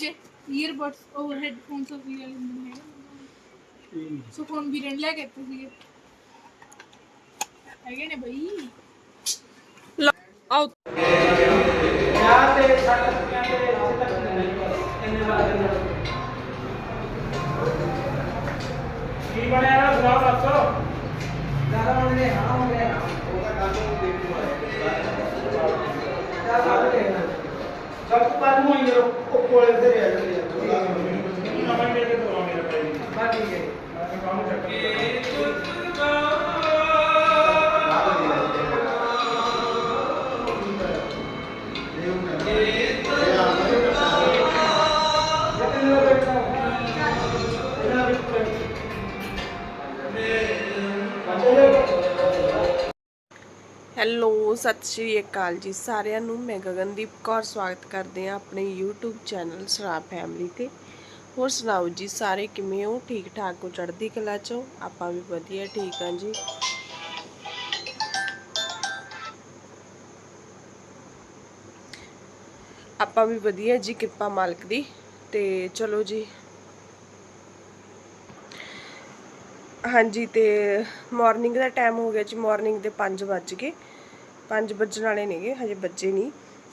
ਦੂਜੇ ਈਅਰਬਡਸ ਉਹ ਹੈਡਫੋਨਸ ਵੀ ਵਾਲੇ ਹੁੰਦੇ ਨੇ ਸੋ ਫੋਨ ਵੀ ਰੈਂਡ ਲੈ ਕੇ ਤੁਸੀਂ ਹੈਗੇ ਨੇ ਬਈ ਆਓ ਕੀ ਬਣਿਆ ਨਾ ਸੁਣਾਓ ਦੱਸੋ ਸਭ ਤੋਂ ਪਹਿਲਾਂ ਮੈਂ ਇਹ ਉਹ ਤੇ ਰਹਿ ਜਾਂਦੇ ਆ ਨਵਾਂ ਦੇ ਕੇ ਦਵਾਉਂਗੇ ਰੱਖੇ ਬਾਕੀ ਹੈ ਮੈਂ ਕੰਮ ਚੱਕ ਹੈਲੋ, ਸਤਿ ਸ਼੍ਰੀ ਅਕਾਲ ਜੀ ਸਾਰਿਆਂ ਨੂੰ। ਮੈਂ ਗਗਨਦੀਪ ਕੌਰ, ਸਵਾਗਤ ਕਰਦੇ ਹਾਂ ਆਪਣੇ YouTube ਚੈਨਲ ਸਰਾਬ ਫੈਮਿਲੀ ਤੇ। ਹੋਰ ਸੁਣਾਓ ਜੀ, ਸਾਰੇ ਕਿਵੇਂ ਹੋ? ਠੀਕ ਠਾਕ ਹੋ ਚੜ੍ਹਦੀ ਕਲਾ ਚੋਂ? ਆਪਾਂ ਵੀ ਵਧੀਆ, ਠੀਕ ਹਾਂ ਜੀ। ਆਪਾਂ ਵੀ ਵਧੀਆ ਜੀ, ਕਿਰਪਾ ਮਾਲਕ ਦੀ। ਤੇ ਚਲੋ ਜੀ। ਹਾਂਜੀ, ਤੇ ਮਾਰਨਿੰਗ ਦਾ ਟਾਈਮ ਹੋ ਗਿਆ ਜੀ ਮਾਰਨਿੰਗ ਦੇ 5 ਵੱਜ ਗਏ। 5 ਵੱਜਣ ਵਾਲੇ ਨੇਗੇ, ਹਜੇ ਬੱਜੇ ਨਹੀਂ।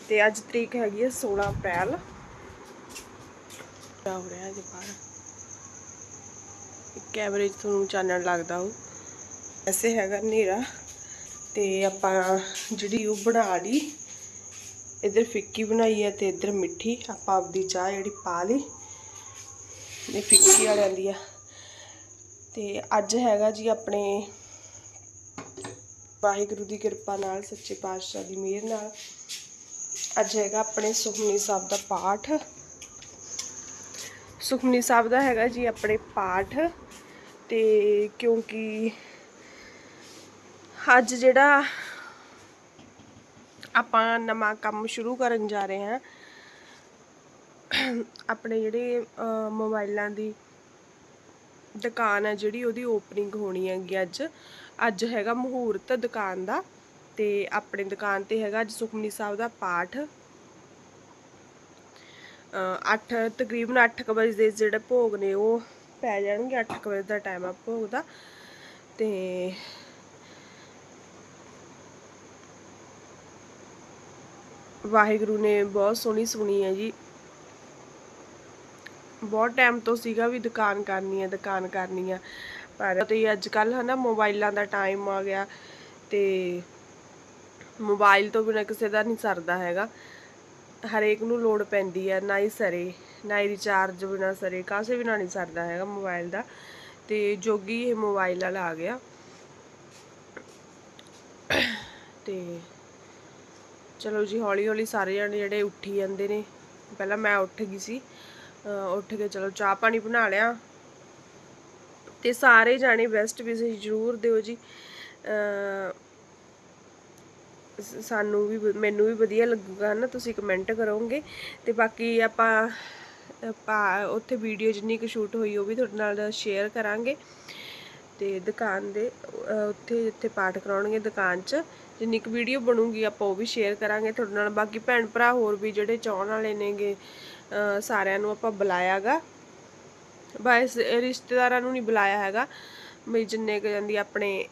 ਤੇ ਅੱਜ ਤਰੀਕ ਹੈਗੀ ਹੈ 16 ਅਪ੍ਰੈਲ। ਕਿਆ ਹੋ ਰਿਹਾ ਜੀ ਬਾਹਰ। ਕੈਮਰੇ 'ਚ ਤੁਹਾਨੂੰ ਚਾਨਣ ਲੱਗਦਾ ਹੋ ਐਸੇ ਹੈਗਾ ਹਨੇਰਾ। ਤੇ ਆਪਾਂ ਜਿਹੜੀ ਉਹ ਬਣਾ ਲਈ, ਇਧਰ ਫਿੱਕੀ ਬਣਾਈ ਹੈ ਤੇ ਇਧਰ ਮਿੱਠੀ। ਆਪਾਂ ਆਪਦੀ ਚਾਹ ਜਿਹੜੀ ਪਾ ਲਈ, ਇਹ ਫਿੱਕੀ ਵਾਲਿਆਂ ਦੀ ਆ। ਤੇ ਅੱਜ ਹੈਗਾ ਜੀ ਆਪਣੇ ਵਾਹਿਗੁਰੂ ਦੀ ਕਿਰਪਾ ਨਾਲ ਸੱਚੇ ਪਾਤਸ਼ਾਹ ਦੀ ਮਿਹਰ ਨਾਲ। ਅੱਜ ਹੈਗਾ ਆਪਣੇ ਸੁਖਮਨੀ ਸਾਹਿਬ ਦਾ ਪਾਠ। ਸੁਖਮਨੀ ਸਾਹਿਬ ਦਾ ਹੈਗਾ ਜੀ ਆਪਣੇ ਪਾਠ। ਤੇ ਕਿਉਂਕਿ ਅੱਜ ਜਿਹੜਾ ਆਪਾਂ ਨਵਾਂ ਕੰਮ ਸ਼ੁਰੂ ਕਰਨ ਜਾ ਰਹੇ ਹਾਂ ਆਪਣੇ ਜਿਹੜੇ ਅਹ, ਮੋਬਾਈਲਾਂ ਦੀ ਦੁਕਾਨ ਹੈ ਜਿਹੜੀ ਉਹਦੀ ਓਪਨਿੰਗ ਹੋਣੀ ਹੈਗੀ ਅੱਜ। ਅੱਜ ਹੈਗਾ ਮਹੂਰਤ ਦੁਕਾਨ ਦਾ ਤੇ ਆਪਣੇ ਦੁਕਾਨ ਤੇ ਹੈਗਾ ਅੱਜ ਸੁਖਮਨੀ ਸਾਹਿਬ ਦਾ ਪਾਠ। 8 ਤਕਰੀਬਨ 8 ਵਜੇ ਦੇ ਜਿਹੜੇ ਭੋਗ ਨੇ ਉਹ ਪੈ ਜਾਣਗੇ 8 ਵਜੇ ਦਾ ਟਾਈਮ ਆ ਭੋਗ ਦਾ। ਤੇ ਵਾਹਿਗੁਰੂ ਨੇ ਬਹੁਤ ਸੋਹਣੀ ਸੁਣੀ ਹੈ ਜੀ। ਬਹੁਤ ਟਾਈਮ ਤੋਂ ਸੀਗਾ ਵੀ ਦੁਕਾਨ ਕਰਨੀ ਹੈ, ਦੁਕਾਨ ਕਰਨੀ ਆ ਪਰ ਤੇ ਅੱਜ ਕੱਲ ਹਨਾ ਮੋਬਾਈਲਾਂ ਦਾ ਟਾਈਮ ਆ ਗਿਆ ਤੇ ਮੋਬਾਈਲ ਤੋਂ ਬਿਨਾਂ ਕਿਸੇ ਦਾ ਨਹੀਂ ਸਰਦਾ ਹੈਗਾ। ਹਰੇਕ ਨੂੰ ਲੋੜ ਪੈਂਦੀ ਹੈ ਨਾ ਹੀ ਸਰੇ, ਨਾ ਹੀ ਰਿਚਾਰਜ ਬਿਨਾ ਸਰੇ ਕਾਸੇ ਬਿਨਾ ਨਹੀਂ ਸਰਦਾ ਹੈਗਾ ਮੋਬਾਈਲ ਦਾ। ਤੇ ਜੋਗੀ ਇਹ ਮੋਬਾਈਲ ਵਾਲਾ ਆ ਗਿਆ। ਤੇ ਚਲੋ ਜੀ ਹੌਲੀ ਹੌਲੀ ਸਾਰੇ ਜਣੇ ਜਿਹੜੇ ਉੱਠੀ ਜਾਂਦੇ ਨੇ, ਪਹਿਲਾਂ ਮੈਂ ਉੱਠ ਗਈ ਸੀ ਉੱਠ ਕੇ ਚਲੋ ਚਾਹ ਪਾਣੀ ਬਣਾ ਲਿਆ। ਤੇ ਸਾਰੇ ਜਾਣੇ ਬੈਸਟ ਵਿਸ਼ੇਸ ਜ਼ਰੂਰ ਦਿਓ ਜੀ। ਸਾਨੂੰ ਵੀ ਮੈਨੂੰ ਵੀ ਵਧੀਆ ਲੱਗੂਗਾ ਨਾ, ਤੁਸੀਂ ਕਮੈਂਟ ਕਰੋਗੇ। ਤੇ ਬਾਕੀ ਆਪਾਂ ਆਪਾਂ ਉੱਥੇ ਵੀਡੀਓ ਜਿੰਨੀ ਕੁ ਸ਼ੂਟ ਹੋਈ ਉਹ ਵੀ ਤੁਹਾਡੇ ਨਾਲ ਸ਼ੇਅਰ ਕਰਾਂਗੇ। ਤੇ ਦੁਕਾਨ ਦੇ ਉੱਥੇ ਜਿੱਥੇ ਪਾਠ ਕਰਾਉਣਗੇ ਦੁਕਾਨ 'ਚ, ਜਿੰਨੀ ਕੁ ਵੀਡੀਓ ਬਣੂਗੀ ਆਪਾਂ ਉਹ ਵੀ ਸ਼ੇਅਰ ਕਰਾਂਗੇ ਤੁਹਾਡੇ ਨਾਲ। ਬਾਕੀ ਭੈਣ ਭਰਾ ਹੋਰ ਵੀ ਜਿਹੜੇ ਚਾਹਣ ਵਾਲੇ ਨੇਗੇ ਸਾਰਿਆਂ ਨੂੰ ਆਪਾਂ ਬੁਲਾਇਆਗਾ। ਬਸ ਰਿਸ਼ਤੇਦਾਰਾਂ ਨੂੰ ਨਹੀਂ ਬੁਲਾਇਆ ਹੈਗਾ। ਵੀ ਜਿੰਨੇ ਕੁ ਜਾਂਦੀ ਆਪਣੇ,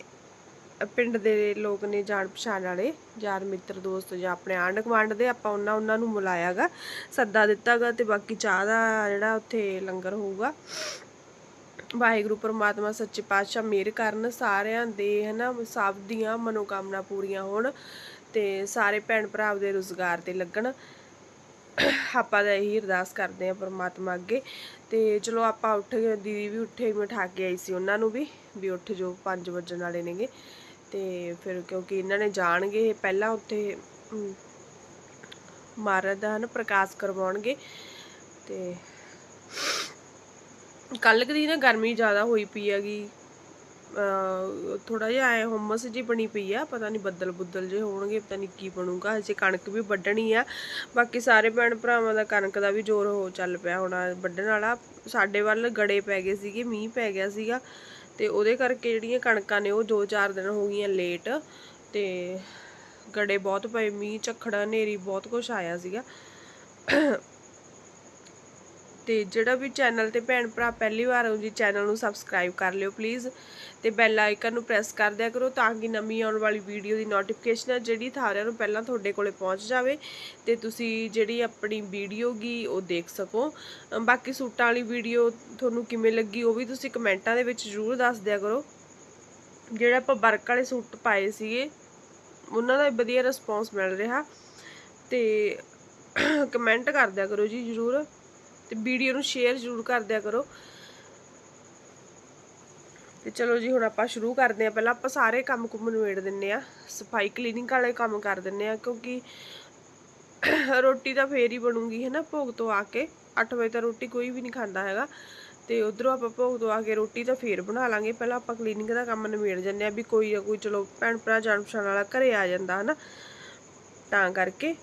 ਪਿੰਡ ਦੇ ਲੋਕ ਨੇ ਜਾਣ ਪਛਾਣ ਵਾਲੇ, ਯਾਰ ਮਿੱਤਰ, ਦੋਸਤ ਜਾਂ ਆਪਣੇ ਆਂਢ ਗੁਆਂਢ ਦੇ, ਆਪਾਂ ਉਹਨਾਂ ਉਹਨਾਂ ਨੂੰ ਬੁਲਾਇਆਗਾ ਸੱਦਾ ਦਿੱਤਾਗਾ ਤੇ ਬਾਕੀ ਚਾਹ ਦਾ ਜਿਹੜਾ ਉੱਥੇ ਲੰਗਰ ਹੋਊਗਾ। ਵਾਹਿਗੁਰੂ, ਪਰਮਾਤਮਾ, ਸੱਚੇ ਪਾਤਸ਼ਾਹ ਮਿਹਰ ਕਰਨ, ਸਾਰਿਆਂ ਦੇ ਹਨਾ, ਸਭ ਦੀਆਂ ਮਨੋਕਾਮਨਾ ਪੂਰੀਆਂ ਹੋਣ ਤੇ ਸਾਰੇ ਭੈਣ ਭਰਾ ਦੇ ਰੁਜ਼ਗਾਰ ਤੇ ਲੱਗਣ। ਆਪਾਂ ਤਾਂ ਇਹੀ ਅਰਦਾਸ ਕਰਦੇ ਆ ਪਰਮਾਤਮਾ ਅੱਗੇ। ਤੇ ਚਲੋ ਆਪਾਂ ਉੱਠ ਗਏ ਦੀਦੀ ਵੀ ਉੱਠੇ ਮੈਂ ਠਾ ਕੇ ਆਈ ਸੀ ਉਹਨਾਂ ਨੂੰ ਵੀ ਵੀ ਉੱਠ ਜੋ 5 ਵਜਣ ਵਾਲੇ ਨੇਗੇ। ਤੇ ਫਿਰ ਕਿਉਂਕਿ ਇਹਨਾਂ ਨੇ ਜਾਣਗੇ ਪਹਿਲਾਂ ਉੱਥੇ ਅਮ, ਮਹਾਰਾਜ ਦਾ ਹਨ ਪ੍ਰਕਾਸ਼ ਕਰਵਾਉਣਗੇ। ਤੇ ਕੱਲ ਕਦੀ ਨਾ ਗਰਮੀ ਜ਼ਿਆਦਾ ਹੋਈ ਪਈ ਹੈਗੀ। ਥੋੜਾ ਜਿਹਾ ਐ ਹੁਮਸ ਜੀ ਬਣੀ ਪਈ ਆ, ਪਤਾ ਨਹੀਂ ਬੱਦਲ ਬੁੱਦਲ ਜੇ ਹੋਣਗੇ, ਪਤਾ ਨਹੀਂ ਕੀ ਬਣੂਗਾ ਅਜੇ ਕਣਕ ਵੀ ਵੱਢਣੀ ਆ। ਬਾਕੀ ਸਾਰੇ ਭੈਣ ਭਰਾਵਾਂ ਦਾ ਕਣਕ ਦਾ ਵੀ ਜ਼ੋਰ ਹੋ ਚੱਲ ਪਿਆ ਹੋਣਾ, ਵੱਢਣ ਵਾਲਾ। ਸਾਡੇ ਵੱਲ ਗੜੇ ਪੈ ਗਏ ਸੀਗੇ, ਮੀਂਹ ਪੈ ਗਿਆ ਸੀਗਾ। ਤੇ ਉਹਦੇ ਕਰਕੇ ਜਿਹੜੀਆਂ ਕਣਕਾਂ ਨੇ, ਉਹ 2-4 ਦਿਨ ਹੋ ਗਈਆਂ ਲੇਟ। ਤੇ ਗੜੇ ਬਹੁਤ ਪਏ, ਮੀਂਹ, ਝੱਖੜਾ, ਹਨੇਰੀ, ਬਹੁਤ ਕੁਝ ਆਇਆ ਸੀਗਾ। ਤੇ ਜਿਹੜਾ ਵੀ ਚੈਨਲ ਤੇ ਭੈਣ ਭਰਾ ਪਹਿਲੀ ਵਾਰ ਹੋ ਜੀ, ਚੈਨਲ ਨੂੰ ਸਬਸਕ੍ਰਾਈਬ ਕਰ ਲਿਓ ਪਲੀਜ਼ ਤੇ ਬੈਲ ਆਈਕਨ ਨੂੰ ਪ੍ਰੈਸ ਕਰ ਦਿਆ ਕਰੋ ਤਾਂ ਕਿ ਨਵੀਂ ਆਉਣ ਵਾਲੀ ਵੀਡੀਓ ਦੀ ਨੋਟੀਫਿਕੇਸ਼ਨ ਹੈ ਜਿਹੜੀ ਸਾਰਿਆਂ ਨੂੰ ਪਹਿਲਾਂ ਤੁਹਾਡੇ ਕੋਲੇ ਪਹੁੰਚ ਜਾਵੇ ਤੇ ਤੁਸੀਂ ਜਿਹੜੀ ਆਪਣੀ ਵੀਡੀਓ ਗੀ ਉਹ ਦੇਖ ਸਕੋ। ਬਾਕੀ ਸੂਟਾਂ ਵਾਲੀ ਵੀਡੀਓ ਤੁਹਾਨੂੰ ਕਿਵੇਂ ਲੱਗੀ ਉਹ ਵੀ ਤੁਸੀਂ ਕਮੈਂਟਾਂ ਦੇ ਵਿੱਚ ਜ਼ਰੂਰ ਦੱਸ ਦਿਆ ਕਰੋ। ਜਿਹੜੇ ਆਪਾਂ ਵਰਕ ਵਾਲੇ ਸੂਟ ਪਾਏ ਸੀਗੇ, ਉਹਨਾਂ ਦਾ ਵਧੀਆ ਰਿਸਪੌਂਸ ਮਿਲ ਰਿਹਾ ਤੇ ਕਮੈਂਟ ਕਰ ਦਿਆ ਕਰੋ ਜੀ ਜਰੂਰ। ਤੇ ਵੀਡੀਓ ਨੂੰ ਸ਼ੇਅਰ ਜਰੂਰ ਕਰ ਦਿਆ ਕਰੋ। ਤੇ ਚਲੋ ਜੀ, ਹੁਣ ਆਪਾਂ ਸ਼ੁਰੂ ਕਰਦੇ ਆ ਪਹਿਲਾਂ ਆਪਾਂ ਸਾਰੇ ਕੰਮ ਕੁਮ ਨਿਬੇੜ ਦਿੰਨੇ ਆ ਸਫ਼ਾਈ ਕਲੀਨਿੰਗ ਵਾਲੇ ਕੰਮ ਕਰ ਦਿੰਨੇ ਆ ਕਿਉਂਕਿ ਰੋਟੀ ਤਾਂ ਫੇਰ ਹੀ ਬਣੂਗੀ ਹੈ ਨਾ ਭੋਗ ਤੋਂ ਆ ਕੇ। 8 ਵਜੇ ਤਾਂ ਰੋਟੀ ਕੋਈ ਵੀ ਨਹੀਂ ਖਾਂਦਾ ਹੈਗਾ। ਤੇ ਉਧਰੋਂ ਆਪਾਂ ਭੋਗ ਤੋਂ ਆ ਕੇ ਰੋਟੀ ਤਾਂ ਫੇਰ ਬਣਾ ਲਾਂਗੇ। ਪਹਿਲਾਂ ਆਪਾਂ ਕਲੀਨਿੰਗ ਦਾ ਕੰਮ ਨਿਬੇੜ ਜੰਨੇ ਆ ਵੀ ਕੋਈ ਨਾ ਕੋਈ, ਚਲੋ ਭੈਣ ਭਰਾ ਜਾਣ ਪਛਾਣ ਵਾਲਾ ਘਰੇ ਆ ਜਾਂਦਾ, ਹਨਾ। ਤਾਂ ਕਰਕੇ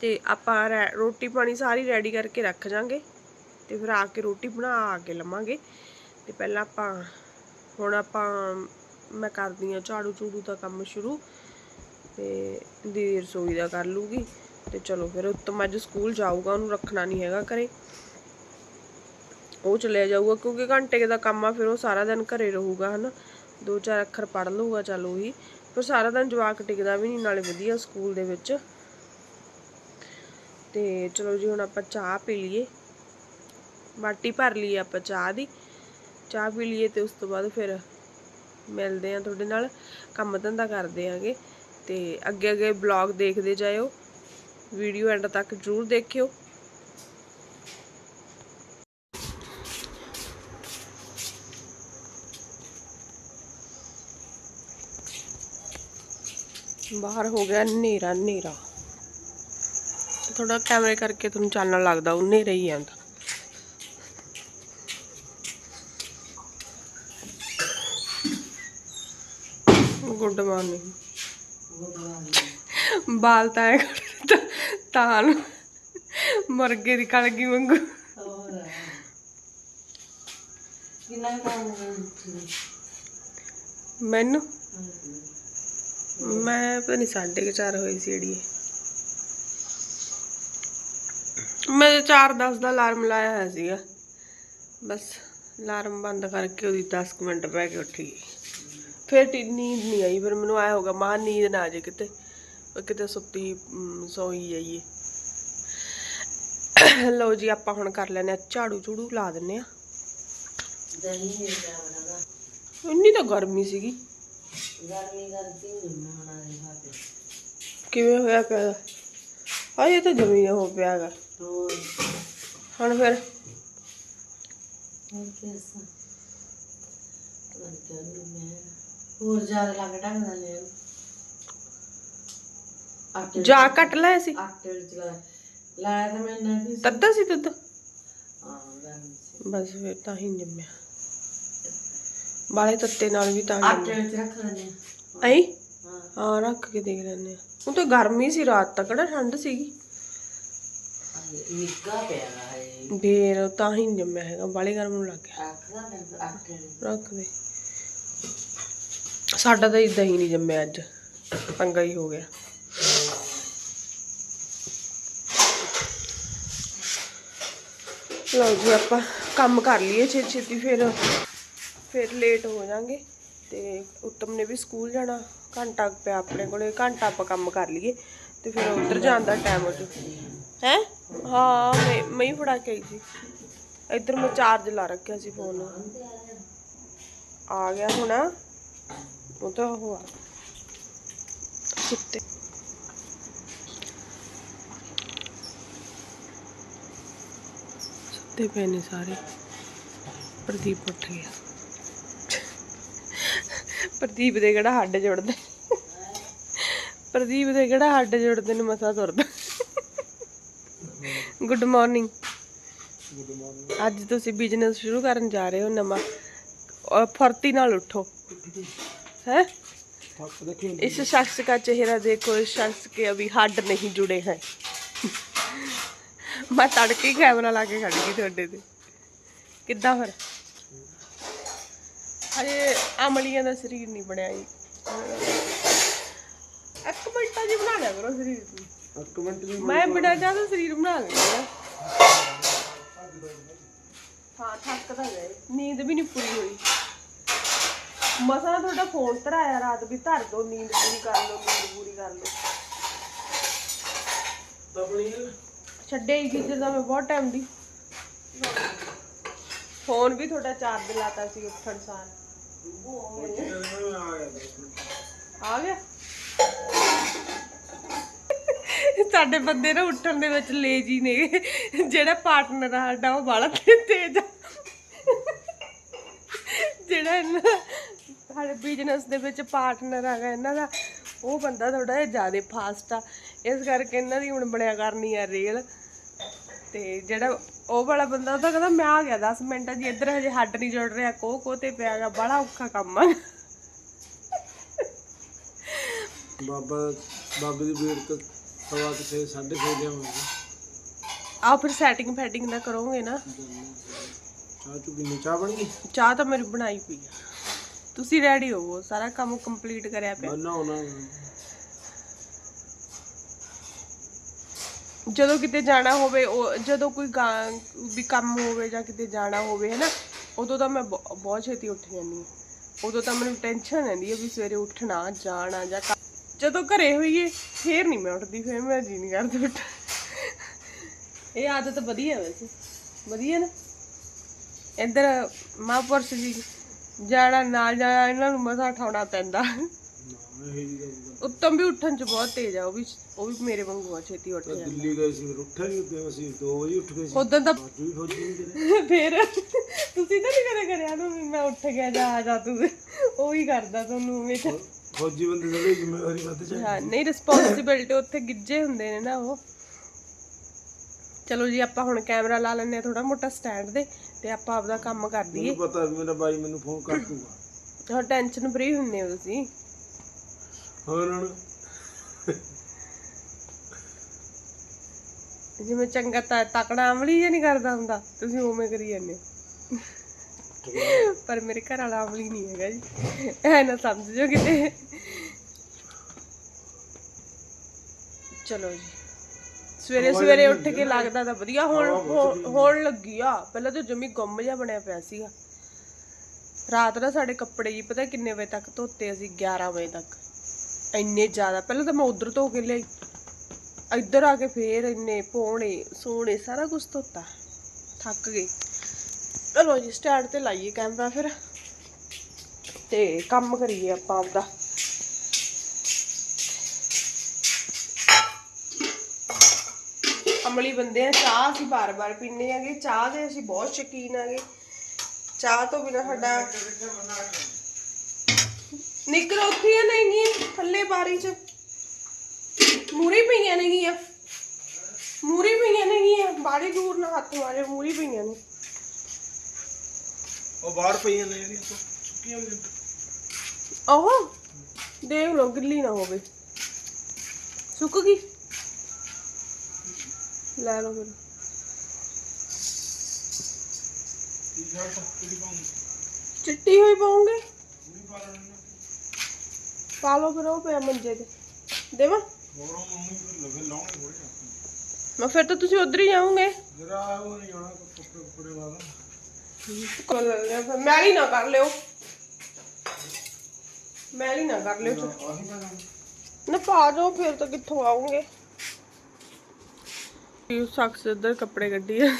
ਤੇ ਆਪਾਂ ਰੈ- ਰੋਟੀ ਪਾਣੀ ਸਾਰੀ ਰੈਡੀ ਕਰਕੇ ਰੱਖ ਜਾਾਂਗੇ ਤੇ ਫਿਰ ਆ ਕੇ ਰੋਟੀ ਬਣਾ ਆ ਕੇ ਲਵਾਂਗੇ। ਤੇ ਪਹਿਲਾਂ ਆਪਾਂ, ਹੁਣ ਆਪਾਂ, ਮੈਂ ਕਰਦੀ ਆ ਝਾੜੂ ਝੂੜੂ ਦਾ ਕੰਮ ਸ਼ੁਰੂ ਤੇ ਦੀ ਰਸੋਈ ਦਾ ਕਰ ਲੂਗੀ। ਤੇ ਚਲੋ ਫਿਰ ਉੱਤਮ ਅੱਜ ਸਕੂਲ ਜਾਊਗਾ ਉਹਨੂੰ ਰੱਖਣਾ ਨਹੀਂ ਹੈਗਾ ਘਰੇ। ਉਹ ਚਲਿਆ ਜਾਊਗਾ ਕਿਉਂਕਿ ਘੰਟੇ ਦਾ ਕੰਮ ਆ, ਫਿਰ ਉਹ ਸਾਰਾ ਦਿਨ ਘਰੇ ਰਹੂਗਾ, ਹਨਾ। ਦੋ ਚਾਰ ਅੱਖਰ ਪੜ੍ਹ ਲਊਗਾ, ਚੱਲ ਉਹੀ। ਪਰ ਸਾਰਾ ਦਿਨ ਜਵਾਕ ਟਿਕਦਾ ਵੀ ਨਹੀਂ, ਨਾਲੇ ਵਧੀਆ ਸਕੂਲ ਦੇ ਵਿੱਚ। ਤੇ ਚਲੋ ਜੀ ਹੁਣ ਆਪਾਂ ਚਾਹ ਪੀ ਲਈਏ। ਬਾਟੀ ਭਰ ਲਈਏ ਆਪਾਂ ਚਾਹ ਦੀ। ਚਾਹ ਪੀ ਲਈਏ ਤੇ ਉਸ ਤੋਂ ਬਾਅਦ ਫਿਰ ਮਿਲਦੇ ਆ ਤੁਹਾਡੇ ਨਾਲ। ਕੰਮ ਧੰਦਾ ਕਰਦੇ ਆਂਗੇ। ਤੇ ਅੱਗੇ ਅੱਗੇ ਬਲੌਗ ਦੇਖਦੇ ਜਾਇਓ। ਵੀਡੀਓ ਐਂਡ ਤੱਕ ਜਰੂਰ ਦੇਖਿਓ। ਬਾਹਰ ਹੋ ਗਿਆ ਹਨੇਰਾ ਹਨੇਰਾ ਥੋੜਾ ਕੈਮਰੇ ਕਰਕੇ ਤੁਹਾਨੂੰ ਚਾਨਣ ਲੱਗਦਾ ਉਹ ਹਨੇਰਾ ਹੀ ਆਂਦਾ ਗੁੱਡ ਮਾਰਨਿੰਗ। ਬਾਲ ਤਾਂ ਐ ਕਰ ਤਾਂ ਮੁਰਗੇ ਦੀ ਕਲਗੀ ਵਾਂਗੂ। ਮੈਨੂੰ? ਮੈਂ ਪਤਾ ਨਹੀਂ ਸਾਢੇ ਕੁ ਚਾਰ ਹੋਈ ਸੀ ਅੜੀਏ। ਮੈਂ 4:10 ਦਾ ਅਲਾਰਮ ਲਾਇਆ ਹੋਇਆ ਸੀਗਾ। ਬਸ ਅਲਾਰਮ ਬੰਦ ਕਰਕੇ ਉਹਦੀ 10 ਕੁ ਮਿੰਟ ਪੈ ਕੇ ਉੱਠ। ਗਈ ਫਿਰ ਨੀਂਦ ਨਹੀਂ ਆਈ ਫਿਰ ਮੈਨੂੰ ਆਇਆ ਹੋਗਾ ਮਾਂ ਨੀਂਦ ਨਾ ਆ ਜੇ ਕਿਤੇ। ਕਿਤੇ ਸੁੱਤੀ ਸੋਈ ਜਾਈਏ। ਲਓ ਜੀ ਆਪਾਂ ਹੁਣ ਕਰ ਲੈਨੇ ਆ ਝਾੜੂ ਝੂੜੂ ਲਾ ਦਿੰਨੇ ਆ ਇੰਨੀ ਤਾਂ ਗਰਮੀ ਸੀਗੀ। ਕਿਵੇਂ ਹੋਇਆ ਪਿਆ? ਹਾਏ ਇਹ ਤਾਂ ਜਮੀ ਹੋ ਪਿਆਗਾ ਹੁਣ ਫਿਰ? ਹੋਰ ਜ਼ਿਆਦਾ ਲੱਗ ਆਟੇ ਜਾ ਕੱਟ ਲਿਆ ਸੀ। ਆਟੇ ਵਿੱਚ ਲਾ ਲਾਇਆ ਤਾਂ ਮੈਂ ਨਾ ਕਿ ਤੱਦਾ ਸੀ ਹਾਂ ਸੀ। ਬਸ ਫਿਰ ਤਾਂ ਹੀ ਜੰਮਿਆ। ਬਾਲੇ ਤੱਤੇ ਨਾਲ ਵੀ ਤਾਂ ਆਟੇ ਵਿੱਚ ਰੱਖ ਲੈਣੇ ਐਂ? ਹਾਂ। ਹਾਂ ਰੱਖ ਕੇ ਦੇਖ ਲੈਨੇ ਆ। ਉਹ ਤਾਂ ਗਰਮੀ ਸੀ ਰਾਤ ਤੱਕ ਕਿਹੜਾ ਠੰਡ ਸੀਗੀ? ਹਾਏ, ਨਿੱਘਾ ਪਿਆ ਹੈ ਫੇਰ ਤਾਂ ਹੀ ਨੀ ਜੰਮਿਆ ਹੈਗਾ ਬਾਲੇ ਗਰਮ ਨੂੰ ਲੱਗ ਗਿਆ। ਰੱਖਦਾ ਫਿਰ ਆਟੇ ਨੂੰ ਰੱਖ ਦੇ। ਸਾਡਾ ਤਾਂ ਇਦਾਂ ਹੀ ਨਹੀਂ ਜੰਮਿਆ ਅੱਜ ਪੰਗਾ ਹੀ ਹੋ ਗਿਆ। ਲਓ ਜੀ ਆਪਾਂ ਕੰਮ ਕਰ ਲਈਏ ਛੇਤੀ ਛੇਤੀ ਫਿਰ ਫਿਰ ਲੇਟ ਹੋ ਜਾਾਂਗੇ। ਤੇ ਉੱਤਮ ਨੇ ਵੀ ਸਕੂਲ ਜਾਣਾ, ਘੰਟਾ ਪਿਆ ਆਪਣੇ ਕੋਲੇ, ਘੰਟਾ ਆਪਾਂ ਕੰਮ ਕਰ ਲਈਏ ਤੇ ਫਿਰ ਉੱਧਰ ਜਾਣ ਦਾ ਟਾਈਮ ਹੋ ਜੂ ਹੈ? ਹਾਂ, ਮੈਂ ਮੈਂ ਹੀ ਫੜਾ ਕੇ ਆਈ ਸੀ। ਇੱਧਰ ਮੈਂ ਚਾਰਜ ਲਾ ਰੱਖਿਆ ਸੀ ਫੋਨ ਆ ਗਿਆ ਹੁਣ। ਉਹ ਤਾਂ ਉਹ ਆ। ਸੁੱਤੇ ਸੁੱਤੇ ਪਏ ਨੇ ਸਾਰੇ। ਪ੍ਰਦੀਪ ਉੱਠ ਗਿਆ। ਪ੍ਰਦੀਪ ਦੇ ਕਿਹੜਾ ਹੱਡ ਜੁੜਦੇ ਪ੍ਰਦੀਪ ਦੇ ਕਿਹੜਾ ਹੱਡ ਜੁੜਦੇ ਨੇ ਮਸਾ ਤੁਰਦਾ ਗੁੱਡ ਮਾਰਨਿੰਗ ਅੱਜ ਤੁਸੀਂ ਬਿਜ਼ਨਸ ਸ਼ੁਰੂ ਕਰਨ ਜਾ ਰਹੇ ਹੋ ਨਵਾਂ ਔਰ ਫੁਰਤੀ ਨਾਲ ਉਠੋ है इस शख्स का चेहरा देखो इस शख्स के अभी हड्ड नहीं जुड़े हैं ਮੈਂ ਤੜਕੇ ਹੀ ਕੈਮਰਾ ਲਾ ਕੇ ਖੜ ਗਈ ਤੁਹਾਡੇ ਤੇ ਕਿੱਦਾਂ ਫਿਰ ਹਜੇ ਅਮਲੀਆਂ ਦਾ ਸਰੀਰ ਨਹੀਂ ਬਣਿਆ ਜੀ। ਇੱਕ ਮਿੰਟਾਂ ਜੀ ਬਣਾ ਲਿਆ ਕਰੋ ਸਰੀਰ ਨੂੰ। ਇੱਕ ਮਿੰਟ ਜੀ ਮੈਂ ਬਿਨਾਂ ਚਾਹ ਤੋਂ ਸਰੀਰ ਬਣਾ ਲੈਂਦੀ ਆ ਹਾਂ ਥੱਕ ਤਾਂ ਗਏ। ਨੀਂਦ ਵੀ ਨਹੀਂ ਪੂਰੀ ਹੋਈ। ਮਸਾ ਤੁਹਾਡਾ ਫੋਨ ਧਰਾਇਆ ਰਾਤ ਵੀ ਧਰ ਦੋ ਨੀਂਦ ਪੂਰੀ ਕਰ ਲਓ ਨੀਂਦ ਪੂਰੀ ਕਰ ਲਓ। ਛੱਡੇ ਹੀ ਗੀਜ਼ਰ ਦਾ ਮੈਂ ਬਹੁਤ ਟਾਈਮ ਦੀ। ਫੋਨ ਵੀ ਤੁਹਾਡਾ ਚਾਰਜ ਲਾਤਾ ਸੀ ਉੱਠਣ ਸਾਰ। ਆ ਗਿਆ। ਸਾਡੇ ਬੰਦੇ ਨਾ ਉੱਠਣ ਦੇ ਵਿੱਚ ਲੇਜੀ ਨੇ। ਜਿਹੜਾ ਪਾਰਟਨਰ ਆ ਸਾਡਾ ਉਹ ਬਾਲਾ ਤੇਜ਼ ਆ। ਜਿਹੜਾ ਇਹਨਾਂ ਸਾਡੇ ਬਿਜ਼ਨਸ ਦੇ ਵਿੱਚ ਪਾਰਟਨਰ ਹੈਗਾ ਇਹਨਾਂ ਦਾ, ਉਹ ਬੰਦਾ ਥੋੜਾ ਜਿਹਾ ਜ਼ਿਆਦਾ ਫਾਸਟ ਆ। ਇਸ ਕਰਕੇ ਇਹਨਾਂ ਦੀ ਹੁਣ ਬਣਿਆ ਕਰਨੀ ਆ ਰੇਲ ਤੇ ਜਿਹੜਾ ਉਹ ਵਾਲਾ ਬੰਦਾ ਉਹ ਤਾਂ ਕਹਿੰਦਾ ਮੈਂ ਆ ਗਿਆ 10 ਮਿੰਟਾਂ ਜੀ ਇੱਧਰ ਹਜੇ ਹੱਡ ਨਹੀਂ ਜੁੜ ਰਿਹਾ ਕੋ ਕੋ ਤੇ ਪਿਆਗਾ ਬੜਾ ਔਖਾ ਕੰਮ ਆ। ਬਾਬਾ ਬਾਬੇ ਦੀ ਵੇਟ ਕ ਸਵਾ ਕੁ ਛੇ ਸਾਢੇ ਛੇ ਲਿਆਵਾਂਗੇ ਆ ਫਿਰ ਸੈਟਿੰਗ ਫੈਟਿੰਗ ਦਾ ਕਰੋਗੇ ਨਾ। ਚਾਹ ਚੁ ਕਿੰਨੀ ਚਾਹ ਬਣ ਗਈ? ਚਾਹ ਤਾਂ ਮੇਰੀ ਬਣਾਈ ਪਈ ਆ। ਤੁਸੀਂ ਰੈਡੀ ਹੋਵੋ ਸਾਰਾ ਕੰਮ ਕੰਪਲੀਟ ਕਰਿਆ ਪਿਆ। ਬਣਾਉਣਾ ਜਦੋਂ ਕਿਤੇ ਜਾਣਾ ਹੋਵੇ ਉਹ ਜਦੋਂ ਕੋਈ ਗਾ- ਵੀ ਕੰਮ ਹੋਵੇ ਜਾਂ ਕਿਤੇ ਜਾਣਾ ਹੋਵੇ ਹੈ ਨਾ ਉਦੋਂ ਤਾਂ ਮੈਂ ਬਹੁ- ਬਹੁਤ ਛੇਤੀ ਉੱਠ ਜਾਂਦੀ ਹਾਂ। ਉਦੋਂ ਤਾਂ ਮੈਨੂੰ ਟੈਨਸ਼ਨ ਰਹਿੰਦੀ ਹੈ ਵੀ ਸਵੇਰੇ ਉੱਠਣਾ ਜਾਣਾ ਜਾਂ ਕੰਮ- ਜਦੋਂ ਘਰੇ ਹੋਈਏ ਫੇਰ ਨਹੀਂ ਮੈਂ ਉੱਠਦੀ ਫੇਰ ਮੈਂ ਜੀ ਨਹੀਂ ਕਰਦਾ ਉੱਠ ਇਹ ਆਦਤ ਵਧੀਆ ਵੈਸੇ। ਵਧੀਆ ਨਾ। ਇੱਧਰ ਮਹਾਂਪੁਰਸ਼ ਜੀ ਜਾਣਾ ਨਾਲ ਜਾਣਾ ਇਹਨਾਂ ਨੂੰ ਮਸਾ ਉਠਾਉਣਾ ਪੈਂਦਾ। ਉੱਤਮ ਵੀ ਉੱਠਣ ਚ ਬਹੁਤ ਤੇਜ਼ ਆ ਉਹ ਵੀ ਉਹ ਵੀ ਮੇਰੇ ਵਾਂਗੂ ਆ ਛੇਤੀ ਉੱਠ ਜਾਂਦਾ। ਦਿੱਲੀ ਗਏ ਸੀ ਫਿਰ ਉੱਠਿਆ ਨਹੀਂ ਉੱਤੇ ਅਸੀਂ 2 ਵਜੇ ਉੱਠ ਗਏ ਸੀ। ਉਦੋਂ ਤਾਂ ਅੱਜ ਵੀ ਫੌਜੀ ਨਹੀਂ ਕਿਤੇ ਫੇਰ ਤੁਸੀਂ ਤਾਂ ਨਹੀਂ ਕਦੇ ਕਰਿਆ ਨਾ ਵੀ ਮੈਂ ਉੱਠ ਗਿਆ ਜਾ ਆ ਜਾ ਤੂੰ। ਉਹ ਹੀ ਕਰਦਾ ਤੁਹਾਨੂੰ ਹਮੇਸ਼ਾ। ਫੌਜੀ ਬੰਦੇ ਥੋੜੀ ਜ਼ਿੰਮੇਵਾਰੀ ਵੱਧ ਜਾਂਦੀ। ਹਾਂ ਨਹੀਂ ਰਿਸਪੌਂਸਿਬਿਲਟੀ ਉੱਥੇ ਗਿੱਜੇ ਹੁੰਦੇ ਨੇ ਨਾ ਉਹ। ਚਲੋ ਜੀ ਆਪਾਂ ਹੁਣ ਕੈਮਰਾ ਲਾ ਲੈਂਦੇ ਆ ਥੋੜਾ ਮੋਟਾ ਸਟੈਂਡ ਦੇ ਤੇ ਆਪਾਂ ਆਪਦਾ ਕੰਮ ਕਰ ਦਈਏ ਮੈਨੂੰ ਪਤਾ ਵੀ ਮੇਰਾ ਬਾਈ ਮੈਨੂੰ ਫੋਨ ਕਰ ਦੂਗਾ। ਹਾਂ ਟੈਨਸ਼ਨ ਫਰੀ ਹੁੰਨੇ ਹੋ ਤੁਸੀਂ। ਹੋਰ ਹੁਣ? ਜਿਵੇਂ ਚੰਗਾ ਤਾਂ ਤਕੜਾ ਅਮਲੀ ਜਿਹਾ ਨਹੀਂ ਕਰਦਾ ਹੁੰਦਾ ਤੁਸੀਂ ਉਵੇਂ ਕਰੀ ਜਾਂਦੇ ਹੋ। ਪਰ ਮੇਰੇ ਘਰ ਵਾਲਾ ਅਮਲੀ ਨਹੀਂ ਹੈਗਾ ਜੀ। ਐ ਨਾ ਸਮਝੋ ਕਿਤੇ। ਚਲੋ ਜੀ। ਸਵੇਰੇ ਸਵੇਰੇ ਉੱਠ ਕੇ ਲੱਗਦਾ ਤਾਂ ਵਧੀਆ ਹੁਣ ਹੁਣ- ਹੋਣ ਲੱਗੀ ਆ। ਪਹਿਲਾਂ ਤਾਂ ਜਮੀ ਗੁੰਮ ਜਿਹਾ ਬਣਿਆ ਪਿਆ ਸੀਗਾ। ਰਾਤ ਨਾ ਸਾਡੇ ਕੱਪੜੇ ਜੀ ਪਤਾ ਕਿੰਨੇ ਵਜੇ ਤੱਕ ਧੋਤੇ ਅਸੀਂ? 11 ਵਜੇ ਤੱਕ। ਇੰਨੇ ਜ਼ਿਆਦਾ, ਪਹਿਲਾਂ ਤਾਂ ਮੈਂ ਉਧਰ ਧੋ ਕੇ ਲਿਆਈ। ਇੱਧਰ ਆ ਕੇ ਫੇਰ ਇੰਨੇ ਪੋਣੇ, ਸੋਹਣੇ ਸਾਰਾ ਕੁਝ ਧੋਤਾ। ਥੱਕ ਗਈ। ਚਲੋ ਜੀ ਸਟੈਂਡ ਤੇ ਲਾਈਏ ਕੈਮਰਾ ਫਿਰ। ਤੇ ਕੰਮ ਕਰੀਏ ਆਪਾਂ ਆਪਦਾ। ਅਮਲੀ ਬੰਦੇ ਆ, ਚਾਹ ਅਸੀਂ ਬਾਰ-ਬਾਰ ਪੀਂਦੇ ਆਗੇ। ਚਾਹ ਦੇ ਅਸੀਂ ਬਹੁਤ ਸ਼ੌਕੀਨ ਆਗੇ। ਚਾਹ ਤੋਂ ਬਿਨਾ ਸਾਡਾ ਨਿਕਰ ਉੱਥੇ ਆ ਨਹੀਂ ਥੱਲੇ ਬਾਰੀ ਚ ਮੂਰੀ ਪਈਆਂ ਨੇਗੀਆਂ ਮੂਰੀ ਪਈਆਂ ਨੇਗੀਆਂ ਬਾੜੀ ਦੂਰ ਨਾ ਹੱਥ ਮਾਰੇ ਮੂਰੀ ਪਈਆਂ ਨੇ ਉਹ ਬਾਹਰ ਪਈਆਂ ਨੇ ਜਿਹੜੀਆਂ ਤੋਂ ਸੁੱਕੀਆਂ ਹੋਈਆਂ ਆਹੋ ਦੇਖ ਲਓ ਗਿੱਲੀ ਨਾ ਹੋਵੇ ਸੁੱਕ ਗਈ ਲੈ ਲਓ ਫਿਰ ਚਿੱਟੀ ਹੋਈ ਪਾਉਂਗੇ ਪਾ ਲਓ ਫਿਰ ਉਹ ਪਿਆ ਮੰਜੇ ਤੇ। ਦੇਵਾਂ? ਮੈਂ ਫਿਰ ਤਾਂ ਤੁਸੀਂ ਉਧਰ ਹੀ ਜਾਓਗੇ। ਜਰਾ ਉਹ ਨਹੀਂ ਜਾਣਾ ਕੱਪੜੇ ਕੁਪੜੇ ਵਾਲਾ ਕੋਲ ਲੈ ਲਿਆ ਫਿਰ। ਮੈਲੀ ਨਾ ਕਰ ਲਿਓ। ਮੈਲੀ ਨਾ ਕਰ ਲਿਓ। ਨਾ ਪਾ ਜਾਓ ਫਿਰ ਤਾਂ ਕਿੱਥੋਂ ਆਉਂਗੇ ਇਹ ਸ਼ਖਸ ਇੱਧਰ ਕੱਪੜੇ ਕੱਢੀ ਆ।